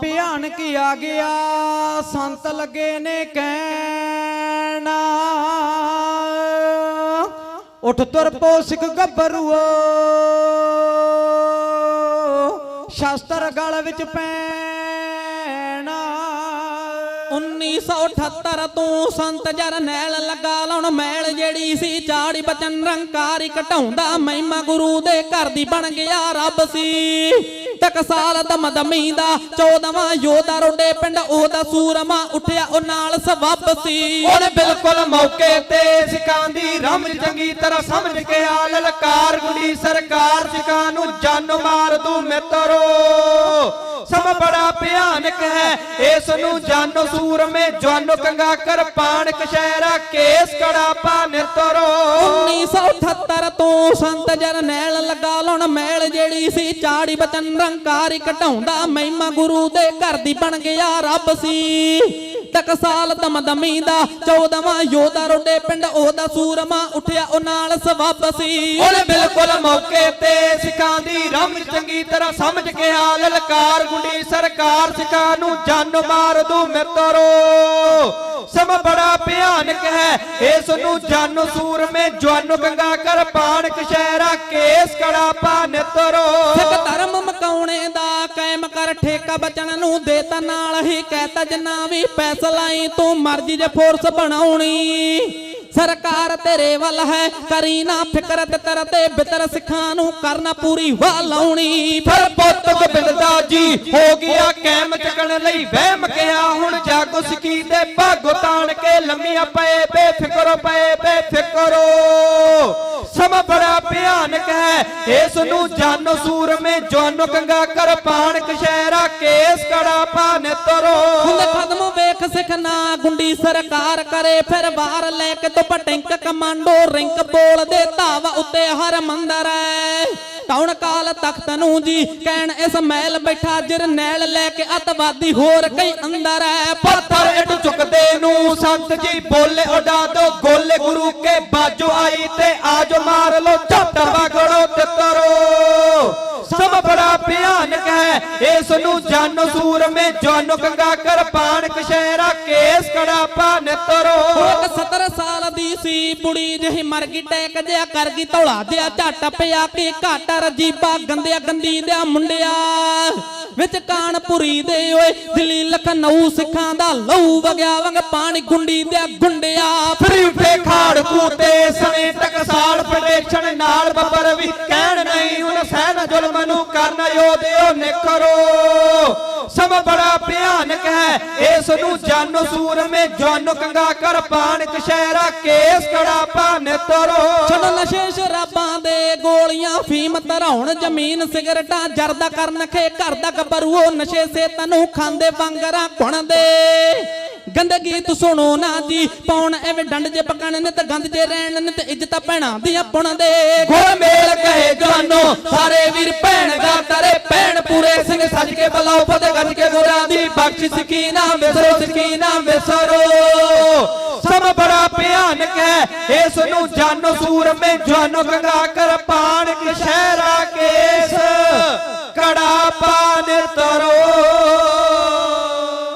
ਭਿਆਨਕ ਆ ਗਿਆ, ਸੰਤ ਲੱਗੇ ਨੇ ਕਹਿਣਾ। ਉਠ ਤੁਰ ਪੋ ਸਿੱਖ ਗੱਭਰੂਓ, ਸ਼ਾਸਤਰ ਗਲ ਵਿੱਚ ਪੈਣਾ। 1978 ਤੋਂ ਸੰਤ ਜਰਨੈਲ ਲੱਗਾ ਲਾਉਣ ਮੈਲ ਜਿਹੜੀ ਸੀ ਚਾੜੀ ਬਚਨ ਰੰਕਾਰੀ ਘਟਾਉਂਦਾ ਮਹਿਮਾ ਗੁਰੂ ਦੇ ਘਰ ਦੀ ਬਣ ਗਿਆ ਰੱਬ ਸੀ। ਟਕਸਾਲ ਦਮ ਦਾ 14ਵਾਂ ਯੋਧਾ ਰੋਡੇ ਪਿੰਡ ਉਹਦਾ ਸੂਰਮਾ ਉੱਠਿਆ ਉਹ ਨਾਲ ਸਬੱਬ ਸੀ। ਉਹਨੇ ਬਿਲਕੁਲ ਮੌਕੇ ਤੇ ਸਿਕਾਂ ਦੀ ਚੰਗੀ ਤਰ੍ਹਾਂ ਸਮਝ ਕੇ ਆ ਲਲਕਾਰ ਗੁੜੀ ਸਰਕਾਰ ਸਿਕਾਂ ਨੂੰ ਜਾਨ ਮਾਰ ਤੂੰ ਮਿੱਤਰੋ। ਸਮ ਬੜਾ ਭਿਆਨਕ ਹੈ। ਇਸ ਨੂੰ ਜਾਨੋ ਸੂਰਮੇ ਜਵਾਨੋ ਕੰਗਾ ਕਰ ਕਸ਼ਹਿਰਾ ਕੇਸ ਕੜਾ ਪਾ ਨਿਰਤਰੋ 1978 ਤੋਂ ਸੰਤ ਜਰਨੈਲ ਲਗਾ ਲਾਉਣ ਮੈਲ ਜਿਹੜੀ ਸੀ, ਚਾੜੀ ਬਚਨ ਰੰਕਾਰੀ ਘਟਾਉਂਦਾ ਮਹਿਮਾ ਗੁਰੂ ਦੇ ਘਰ ਦੀ ਬਣ ਗਿਆ ਰੱਬ ਸੀ। ਟਕਸਾਲ ਦਮ ਦਮੀ ਦਾ 14ਵਾਂ ਯੋਧਾ ਰੋਡੇ ਪਿੰਡ ਉਹਦਾ ਸੂਰਮਾ ਉੱਠਿਆ ਉਹ ਨਾਲ ਸਵੱਬ ਸੀ। ਉਹਨੇ ਬਿਲਕੁਲ ਮੌਕੇ ਤੇ ਸਿੱਖਾਂ ਦੀ ਰਮ ਚੰਗੀ ਤਰ੍ਹਾਂ ਸਮਝ ਕੇ ਆ ਲਲਕਾਰ ਗੁੰਡੀ ਸਰਕਾਰ ਸਿੱਖਾਂ ਨੂੰ ਜਾਨ ਮਾਰ ਦੂ ਮਿੱਤਰੋ। ਸਮ ਬੜਾ ਭਿਆਨਕ ਹੈ ਇਸ ਨੂੰ ਜਾਨੋ ਸੂਰਮੇ ਜਵਾਨੋ ਗੰਗਾ ਕਰ ਪਾਣ ਕਸ਼ਹਿਰਾ ਕੇਸ ਕੜਾ ਪਾ ਨਿੱਤਰੋ। ਸਿੱਖ ਧਰਮ ਮਕਾਉਣੇ ਦਾ ਕਾਇਮ ਕਰ ਠੇਕਾ ਬਚਨ ਨੂੰ ਦੇਤਾ ਨਾਲ ਹੀ ਕਹਿਤਾ ਜਿੰਨਾ ਵੀ ਫੈਸਲਾ ਈ ਤੂੰ ਮਰਜ਼ੀ ਜੇ ਫੋਰਸ ਬਣਾਉਣੀ। ਸਰਕਾਰ ਤੇਰੇ ਵੱਲ ਹੈ, ਕਰੀ ਨਾ ਫਿਕਰ ਤੇ ਤਰ ਤੇ ਬਿਤਰ ਸਿੱਖਾਂ ਨੂੰ ਕਰਨਾ ਪੂਰੀ ਵਾਹ ਲਾਉਣੀ। ਫਿਰ ਪੁੱਤ ਗੋਬਿੰਦਾ ਜੀ ਹੋ ਗਿਆ ਕੈਮ ਚੱਕਣ ਲਈ ਵਹਿਮ ਕਿਹਾ, ਹੁਣ ਜਾਗੋ ਸਿੱਕੀ ਤੇ ਭਾਗੋ ਤਾਣ ਕੇ ਲੰਮੀਆਂ ਪਏ, ਬੇਫਿਕਰੋ ਪਏ, ਬੇਫਿਕਰੋ। ਸਮ ਬੜਾ ਭਿਆਨਕ ਹੈ। ਇਸ ਨੂੰ ਜਾਨੋ ਸੂਰਮੇ ਜਵਾਨੋ ਕੰਗਾ ਕਰ ਪਾਣ ਕਸ਼ਹਿਰਾ ਕੇਸ ਕੜਾ ਪਾਨ ਤਰੋ। ਹੁੰਦੇ ਖਦਮ ਵੇਖ ਸਿੱਖ ਨਾ ਗੁੰਡੀ ਸਰਕਾਰ ਕਰੇ ਫਿਰ ਬਾਹਰ ਲੈ ਕੇ ਤੋਂ ਪਟਿੰਕ ਕਮਾਂਡੋ ਰਿੰਕ ਬੋਲਦੇ ਧਾਵਾ ਉੱਤੇ ਹਰ ਮੰਦਰ ਐ ਟਾਉਣ ਕਾਲ ਤਖਤ ਨੂੰ ਜੀ ਕਹਿਣ ਇਸ ਮਹਿਲ ਬੈਠਾ ਜਰਨੈਲ ਲੈ ਕੇ ਅਤਵਾਦੀ ਹੋਰ ਕਈ ਅੰਦਰ ਐ ਪੱਥਰ ਇੱਟ ਚੁੱਕਦੇ ਨੂੰ ਸੰਤ ਜੀ ਬੋਲੇ ਉਡਾ ਦੋ ਗੋਲੇ ਗੁਰੂ ਕੇ ਬਾਜੋ ਆਈ ਤੇ ਆਜੋ ਮਾਰ ਲੋ ਝੱਟ ਵਗੜੋ ਤਿੱਤਰੋ ਸਭ ਬੜਾ ਭਿਆਨਕ ਹੈ। ਇਸ ਨੂੰ ਜਾਨੋ ਸੂਰਮੇ ਜਾਨੋ ਗੰਗਾ ਕਰ ਪਾਣ ਕਸ਼ਹਿਰਾ ਕੇਸ ਕੜਾ ਪਾ ਨਿੱਤਰੋ ਇੱਕ 70 ਸਾਲ ਦੀ ਸੀ ਬੁੜੀ ਜਿਹੀ ਮਰ ਗਈ, ਟੈਕ ਜਿਆ ਕਰ ਗਈ, ਧੌਲਾ ਜਿਆ ਝੱਟ ਪਿਆ ਕੇ ਘਾਟ ਰਜੀਬਾ ਗੰਦਿਆ ਗੰਦੀ ਦਿਆ ਮੁੰਡਿਆ। ਵਿੱਚ ਕਾਨਪੁਰੀ ਦੇ ਓਏ, ਦਿੱਲੀ, ਲਖਨਊ ਸਿੱਖਾਂ ਦਾ ਲਹੂ ਵਗਿਆ ਵੰਗ ਪਾਣੀ ਗੁੰਡੀ ਦਿਆ ਗੁੰਡਿਆ। ਟਕਸਾਲ ਨਾਲ ਬੱਬਰ ਵੀ ਕਹਿਣ ਨਹੀਂ, ਹੁਣ ਸਹਿਨ ਜ਼ੁਲਮ ਨੂੰ ਕਰਨ ਯੋਧਿਓ ਨਿਖਰੋ। ਸਭ ਬੜਾ ਭਿਆਨਕ ਹੈ, ਇਸ ਨੂੰ ਜਾਨੋ ਸੂਰਮੇ ਜਾਨੋ ਕੰਗਾ ਕਰ ਪਾਣ ਕਸ਼ਹਿਰਾ ਕੇਸ ਕੜਾ ਪਾ ਨਿਤਰੋ ਛੱਡ ਨਸ਼ੇ ਸ਼ਰਾਬਾਂ ਦੇ ਗੋਲੀਆਂ, ਫੀਮ ਧਰਾਉਣ ਜ਼ਮੀਨ ਸਿਗਰਟਾਂ, ਜਰਦਾ ਕਰਨ ਖੇ ਘਰ ਦਾ ਗੱਭਰੂ ਨਸ਼ੇ ਸੇ ਤੈਨੂੰ ਖਾਂਦੇ ਵਾਂਗਰਾਂ ਘੁਣ ਦੇ ਗੰਦੇ ਸੁਣੋ ਨਾ ਜੀ, ਪਾਉਣ ਐਵੇਂ ਡੰਡ ਜੇ ਪਕਣ ਨੇ ਤੇ ਗੰਦ ਜੇ ਰਹਿਣ ਨੇ ਤੇ ਇੱਜ਼ਤਾਂ ਭੈਣਾਂ ਦੀਆਂ ਪੁਣ ਦੇ। ਗੋਲ ਮੇਲ ਕਹੇ ਜਾਨੋ ਸਾਰੇ ਵੀਰ ਭੈਣ ਦਾ ਤਰੇ ਭੈਣ ਪੂਰੇ ਸਿੰਘ ਸੱਜ ਕੇ ਬਲਾਓ ਫਤੇ ਗੱਜ ਕੇ ਗੁਰਾਂ ਦੀ ਬਖਸ਼ ਸਿੱਖੀ ਵਿਸਰੋ ਸਿੱਖੀ ਵਿਸਰੋ ਸਭ ਬੜਾ ਭਿਆਨਕ ਹੈ, ਇਸ ਨੂੰ ਜਾਨੋ ਸੂਰਮੇ ਜਾਨੋ ਗੰਗਾ ਕਰ ਪਾ।